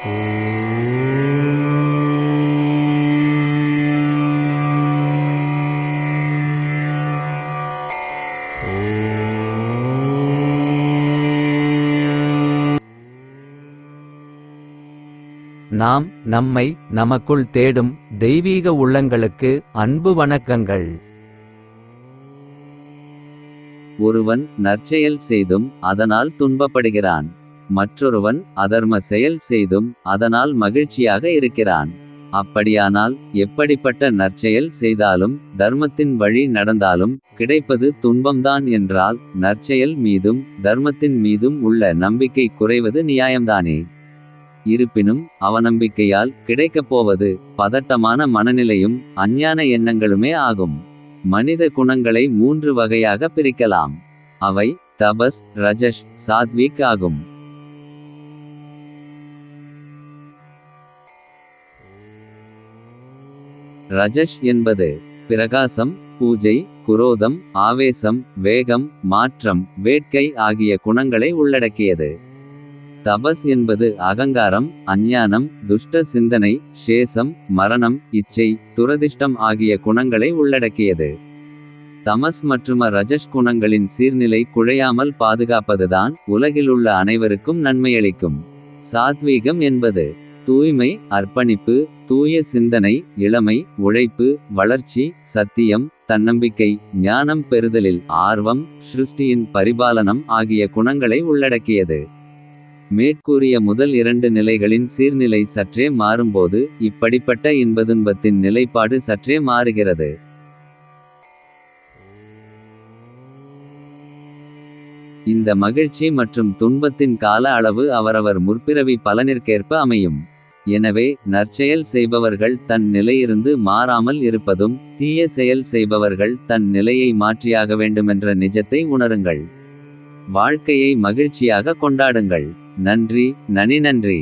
நாம் நம்மை நமக்குள் தேடும் தெய்வீக உள்ளங்களுக்கு அன்பு வணக்கங்கள். ஒருவன் நற்செயல் செய்தும் அதனால் துன்பப்படுகிறான். மற்றொருவன் அதர்ம செயல் செய்தும் அதனால் மகிழ்ச்சியாக இருக்கிறான். அப்படியானால் எப்படிப்பட்ட நற்செயல் செய்தாலும் தர்மத்தின் வழி நடந்தாலும் கிடைப்பது துன்பம்தான் என்றால் நற்செயல் மீதும் தர்மத்தின் மீதும் உள்ள நம்பிக்கை குறைவது நியாயம்தானே? இருப்பினும் அவநம்பிக்கையால் கிடைக்கப் போவது பதட்டமான மனநிலையும் அஞ்ஞான எண்ணங்களுமே ஆகும். மனித குணங்களை மூன்று வகையாக பிரிக்கலாம். அவை தபஸ் ரஜஷ் சாத்விக் ஆகும். ரஜஷ் என்பது பிரகாசம் பூஜை குரோதம் ஆவேசம் வேகம் மாற்றம் வேட்கை ஆகிய குணங்களை உள்ளடக்கியது. தபஸ் என்பது அகங்காரம் அஞ்ஞானம் துஷ்ட சிந்தனை சேசம் மரணம் இச்சை துரதிஷ்டம் ஆகிய குணங்களை உள்ளடக்கியது. தமஸ் மற்றும் ரஜஷ் குணங்களின் சீர்நிலை குழையாமல் பாதுகாப்பதுதான் உலகிலுள்ள அனைவருக்கும் நன்மையளிக்கும். சாத்வீகம் என்பது தூய்மை அர்ப்பணிப்பு தூய சிந்தனை இளமை உழைப்பு வளர்ச்சி சத்தியம் தன்னம்பிக்கை ஞானம் பெறுதலில் ஆர்வம் சிருஷ்டியின் பரிபாலனம் ஆகிய குணங்களை உள்ளடக்கியது. மேற்கூறிய முதல் இரண்டு நிலைகளின் சீர்நிலை சற்றே மாறும்போது இப்படிப்பட்ட இன்பதுன்பத்தின் நிலைப்பாடு சற்றே மாறுகிறது. இந்த மகிழ்ச்சி மற்றும் துன்பத்தின் கால அளவு அவரவர் முற்பிறவி பலனிற்கேற்ப அமையும். எனவே நற்செயல் செய்பவர்கள் தன் நிலையிருந்து மாறாமல் இருப்பதும் தீய செயல் செய்பவர்கள் தன் நிலையை மாற்றியாக வேண்டுமென்ற நிஜத்தை உணருங்கள். வாழ்க்கையை மகிழ்ச்சியாக கொண்டாடுங்கள். நன்றி நனி நன்றி.